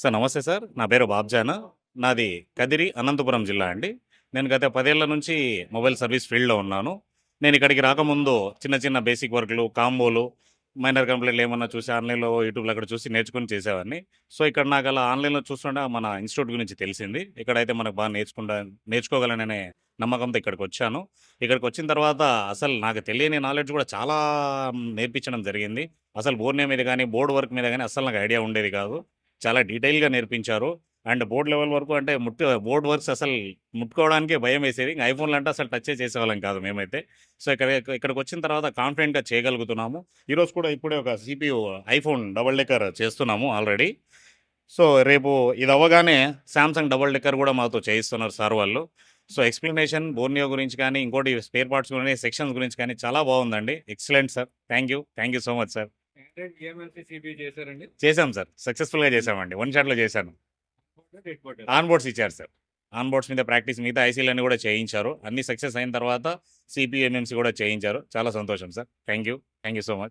Sir నమస్తే sir. నా పేరు బాబ్జాన్. నాది కదిరి అనంతపురం జిల్లా అండి. నేను గత పదేళ్ళ నుంచి మొబైల్ సర్వీస్ ఫీల్డ్లో ఉన్నాను. నేను ఇక్కడికి రాకముందు చిన్న చిన్న బేసిక్ వర్క్లు కాంబోలు మైనర్ కంప్లైంట్లు ఏమన్నా చూసి ఆన్లైన్లో యూట్యూబ్లో అక్కడ చూసి నేర్చుకుని చేసేవాడిని. సో ఇక్కడ నాకు అలా ఆన్లైన్లో చూస్తుంటే మన ఇన్స్టిట్యూట్ గురించి తెలిసింది. ఇక్కడైతే మనకు బాగా నేర్చుకుంటా నేర్చుకోగలననే నమ్మకంతో ఇక్కడికి వచ్చాను. ఇక్కడికి వచ్చిన తర్వాత అసలు నాకు తెలియని నాలెడ్జ్ కూడా చాలా నేర్పించడం జరిగింది. అసలు బోర్నే మీద కానీ బోర్డ్ వర్క్ మీద కానీ అసలు నాకు ఐడియా ఉండేది కాదు. చాలా డీటెయిల్గా నేర్పించారు. అండ్ బోర్డ్ లెవెల్ వరకు అంటే ముట్టు బోర్డ్ వర్క్స్ అసలు ముట్టుకోవడానికే భయం వేసేది ఇంకా ఐఫోన్లు అంటే అసలు టచ్ చేసేవాళ్ళం కాదు మేమైతే. సో ఇక్కడ ఇక్కడికి వచ్చిన తర్వాత కాన్ఫిడెంట్గా చేయగలుగుతున్నాము. ఈరోజు కూడా ఇప్పుడే ఒక సిపియు ఐఫోన్ డబల్ డెక్కర్ చేస్తున్నాము ఆల్రెడీ. సో రేపు ఇది అవ్వగానే శాంసంగ్ డబల్ డెక్కర్ కూడా మాతో చేయిస్తున్నారు సార్ వాళ్ళు. సో ఎక్స్ప్లెనేషన్ బోర్నియో గురించి కానీ ఇంకోటి స్పేర్ పార్ట్స్ గురించి సెక్షన్స్ గురించి కానీ చాలా బాగుందండి. Excellent sir. Thank you thank you so much sir. చేశారండి. చేశాం సార్. సక్సెస్ఫుల్గా చేశామండి. వన్ షాట్లో చేశాను. డెడ్ బోర్డ్ ఆన్ బోర్డ్స్ ఇచ్చారు సార్. ఆన్ బోర్డ్స్ మీద ప్రాక్టీస్ మిగతా ఐసీలన్నీ కూడా చేయించారు. అన్ని సక్సెస్ అయిన తర్వాత సిపిఎంఎంసీ కూడా చేయించారు. చాలా సంతోషం sir. Thank you thank you so much